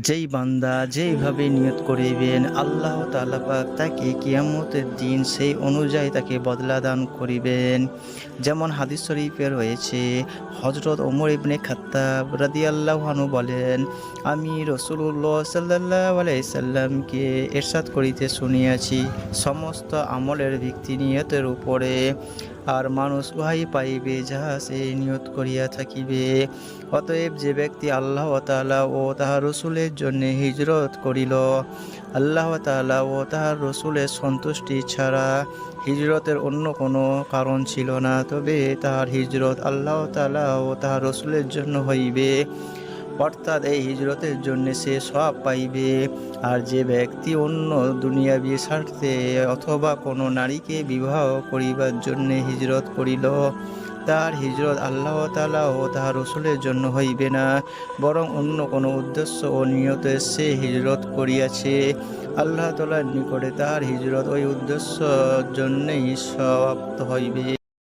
যেই বান্দা যেইভাবে নিয়ত করিবেন, আল্লাহ তাআলা পাক তাকে কিয়ামতের দিন সেই অনুযায়ী তাকে বদলা দান করিবেন। যেমন হাদিস শরীফে রয়েছে হজরত ওমর ইবনে খাত্তাব রাদিয়াল্লাহু আল্লাহানু বলেন, আমি রসুল্লাহ সাল্লাহ আলাইসাল্লামকে এরশাদ করিতে শুনিয়াছি সমস্ত আমলের ভিত্তি নিয়তের উপরে। আর মানুষ উহাই পাইবে যাহা সে নিয়ত করিয়া থাকিবে। অতএব যে ব্যক্তি আল্লাহ তাআলা ও তাহার রসুলের জন্য হিজরত করিল। আল্লাহ তাআলা ও তাহার রসুলের সন্তুষ্টি ছাড়া হিজরতের অন্য কোনো কারণ ছিল না, তবে তাহার হিজরত আল্লাহ তাআলা ও তাহার রসুলের জন্য হইবে। অর্থাৎ এই হিজরতের জন্য সে সব পাইবে। আর যে ব্যক্তি অন্য দুনিয়াবি স্বার্থে অথবা কোনো নারীকে বিবাহ করিবার জন্য হিজরত করিল তার হিজরত আল্লাহ তালা ও তাহার রসুলের জন্য হইবে না, বরং অন্য কোনো উদ্দেশ্য ও নিয়ত সে হিজরত করিয়াছে। আল্লাহ তালার নিকটে তার হিজরত ওই উদ্দেশ্যর জন্যেই সমাপ্ত হইবে।